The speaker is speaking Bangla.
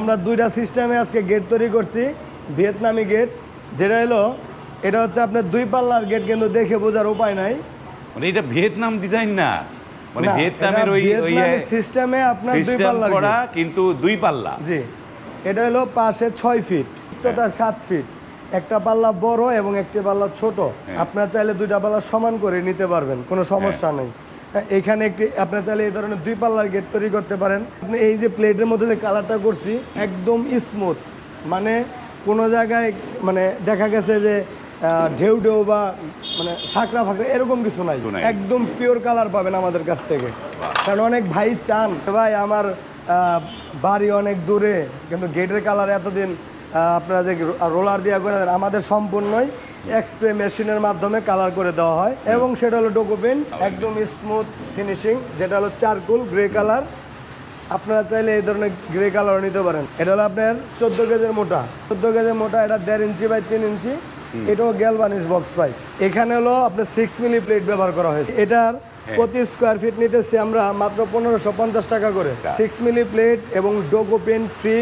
আমরা দুইটা সিস্টেমে আজকে গেট তৈরি করছি ভিয়েতনামি গেট যেটা হলো এটা হচ্ছে আপনার দুই পাল্লার গেট কিন্তু দেখে বোঝার উপায় নাই। মানে এটা ভিয়েতনাম ডিজাইন না। মানে ভিয়েতনামের ওই ওই সিস্টেমে আপনার দুই পাল্লার করা কিন্তু দুই পাল্লা। জি এটা হলো পাশে ছয় ফিট উচ্চতা সাত ফিট একটা পাল্লা বড় এবং একটি পাল্লা ছোট। হ্যাঁ। আপনার চাইলে দুইটা পাল্লা সমান করে নিতে পারবেন কোনো সমস্যা নেই। হ্যাঁ, এখানে একটি আপনার চাইলে এই ধরনের দুই পাল্লার গেট তৈরি করতে পারেন। আপনি এই যে প্লেটের মধ্যে যে কালারটা করছি একদম স্মুথ মানে কোনো জায়গায় মানে দেখা গেছে যে ঢেউ ঢেউ বা মানে ছাকরা ফাকরা এরকম কিছু নাই। একদম পিওর কালার পাবেন আমাদের কাছ থেকে। কারণ অনেক ভাই চান ভাই আমার বাড়ি অনেক দূরে কিন্তু গেটের কালার এতদিন আপনারা যে রোলার দিয়ে করে আমাদের সম্পূর্ণই এক্সপ্রে মেশিনের মাধ্যমে কালার করে দেওয়া হয়। এবং সেটা হলো ডোকোপেন একদম স্মুথ ফিনিশিং যেটা হলো চারকুল গ্রে কালার আপনারা চাইলে এই ধরনের গ্রে কালার নিতে পারেন। এটা হলো আপনার চোদ্দ কেজের মোটা। চোদ্দ কেজের মোটা এটা দেড় ইঞ্চি বাই তিন ইঞ্চি। এটাও গ্যালভানিশ বক্স পাই। এখানে হলো আপনার সিক্স মিলি প্লেট ব্যবহার করা হয়েছে। এটার প্রতি স্কোয়ার ফিট নিতেছি আমরা মাত্র পনেরোশো পঞ্চাশ টাকা করে। সিক্স মিলি প্লেট এবং ডোকো পেন ফ্রি